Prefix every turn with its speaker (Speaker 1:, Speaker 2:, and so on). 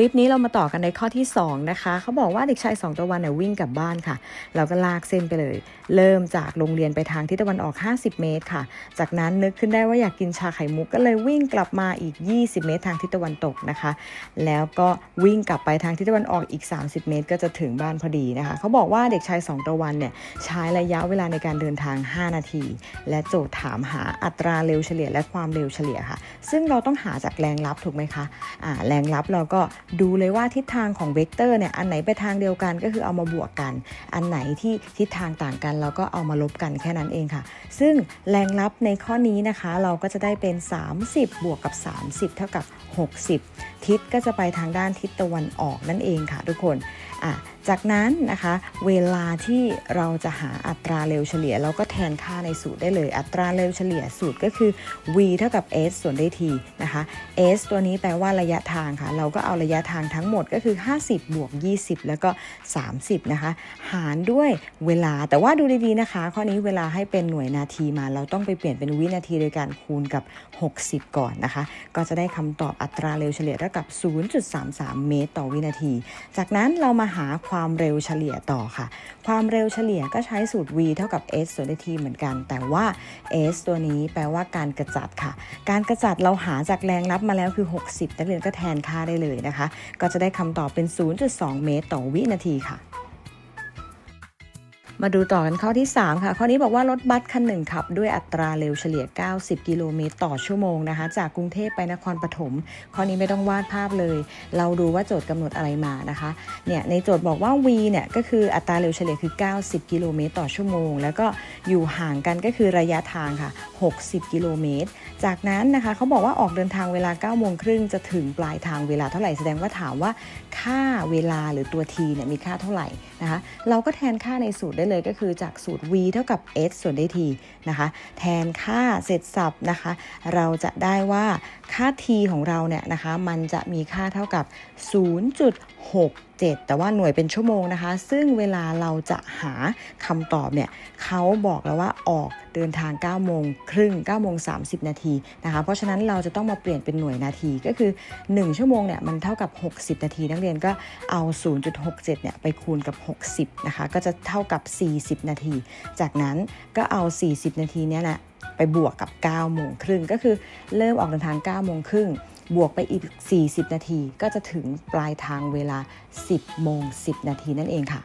Speaker 1: ลิปนี้เรามาต่อกันในข้อที่ 2 นะคะ เขาบอกว่าเด็กชายสองตะวันเนี่ยวิ่งกลับบ้านค่ะ เราก็ลากเส้นไปเลย เริ่มจากโรงเรียนไปทางทิศตะวันออก 50 เมตรค่ะ จากนั้นนึกขึ้นได้ว่าอยากกินชาไข่มุกก็เลยวิ่งกลับมาอีก 20 เมตรทางทิศตะวันตกนะคะ แล้วก็วิ่งกลับไปทางทิศตะวันออกอีก 30 เมตร ก็จะถึงบ้านพอดีนะคะ เขาบอกว่าเด็กชายสองตะวันเนี่ยใช้ระยะเวลาในการเดินทาง 5 นาที และโจทย์ถามหาอัตราเร็วเฉลี่ยและความเร็วเฉลี่ยค่ะ ซึ่งเราต้องหาจากแรงลับถูกไหมคะอ่าแรงลับเราก็ดูเลยว่าทิศทางของเวกเตอร์เนี่ยอันไหนไปทางเดียวกันก็คือเอามาบวกกัน อันไหนที่ทิศทางต่างกันเราก็เอามาลบกันแค่นั้นเองค่ะ ซึ่งแรงลับในข้อนี้นะคะ เราก็จะได้เป็น 30 บวกกับ 30 เท่ากับ 60 ทิศก็จะไปทางด้านทิศตะวันออกนั่นเองค่ะทุกคนอะ จากนั้นนะคะ เวลาที่เราจะหาอัตราเร็วเฉลี่ย เราก็แทนค่าในสูตรได้เลย อัตราเร็วเฉลี่ยสูตรก็คือ v เท่ากับ s ส่วนด้วย t นะคะ s ตัวนี้แปลว่าระยะทางค่ะ เราก็เอาระยะทางทั้งหมดก็คือ 50 บวก 20 แล้วก็ 30 นะคะ หารด้วยเวลา แต่ว่าดูดีๆนะคะ ข้อนี้เวลาให้เป็นหน่วยนาทีมา เราต้องไปเปลี่ยนเป็นวินาทีโดยการคูณกับ 60 ก่อนนะคะ ก็จะได้คำตอบอัตราเร็วเฉลี่ยเท่ากับ 0.33 เมตร ต่อวินาที จากนั้นเรามาหาความความเร็วเฉลี่ยต่อค่ะ ความเร็วเฉลี่ยก็ใช้สูตร v เท่ากับ s ส่วนด้วย t เหมือนกัน แต่ว่า s ตัวนี้แปลว่าการกระจัดค่ะ การกระจัดเราหาจากแรงรับมาแล้วคือ 60นักเรียนก็แทนค่าได้เลยนะคะ ก็จะได้คำตอบเป็น 0.2 เมตรต่อวินาทีค่ะ มาดูต่อกันข้อที่ 3 ค่ะ ข้อนี้บอกว่ารถบัสคันหนึ่งขับ ด้วยอัตราเร็วเฉลี่ย 90 กิโลเมตรต่อชั่วโมงนะคะ จากกรุงเทพไปนครปฐม ข้อนี้ไม่ต้องวาดภาพเลย เราดูว่าโจทย์กำหนดอะไรมานะคะ เนี่ยในโจทย์บอกว่า v เนี่ยก็คืออัตราเร็วเฉลี่ยคือ 90 กิโลเมตรต่อชั่วโมง แล้วก็อยู่ห่างกันก็คือระยะทางค่ะ 60 กิโลเมตร จากนั้นนะคะเขาบอกว่าออกเดินทางเวลา9โมงครึ่งจะถึงปลายทางเวลาเท่าไหร่แสดงว่าถามว่าค่าเวลาหรือตัว t เนี่ยมีค่าเท่าไหร่นะคะเราก็แทนค่าในสูตรได้เลยก็คือจากสูตร v เท่ากับ s ส่วนด้วย t นะคะแทนค่าเสร็จสับนะคะ เราจะได้ว่า ค่า t ของเราเนี่ยนะคะมันจะมีค่าเท่ากับ 0.67 แต่ว่าหน่วยเป็นชั่วโมงนะคะ ซึ่งเวลาเราจะหาคำตอบเนี่ยเขาบอกแล้วว่าออกเดินทาง 9 โมงครึ่ง 9 โมง 30 นาทีนะคะ เพราะฉะนั้นเราจะต้องมาเปลี่ยนเป็นหน่วยนาทีก็คือ 1 ชั่วโมงเนี่ยมันเท่ากับ 60 นาที นักเรียนก็เอา 0.67 เนี่ยไปคูณกับ 60 นะคะ ก็จะเท่ากับ 40 นาที จากนั้นก็เอา 40 นาทีเนี่ยแหละไปบวกกับ9โมงครึ่งก็คือเริ่มออกเดินทาง9โมงครึ่งบวกไปอีก 40 นาที ก็จะถึงปลายทางเวลา 10โมง10 นาทีนั่นเองค่ะ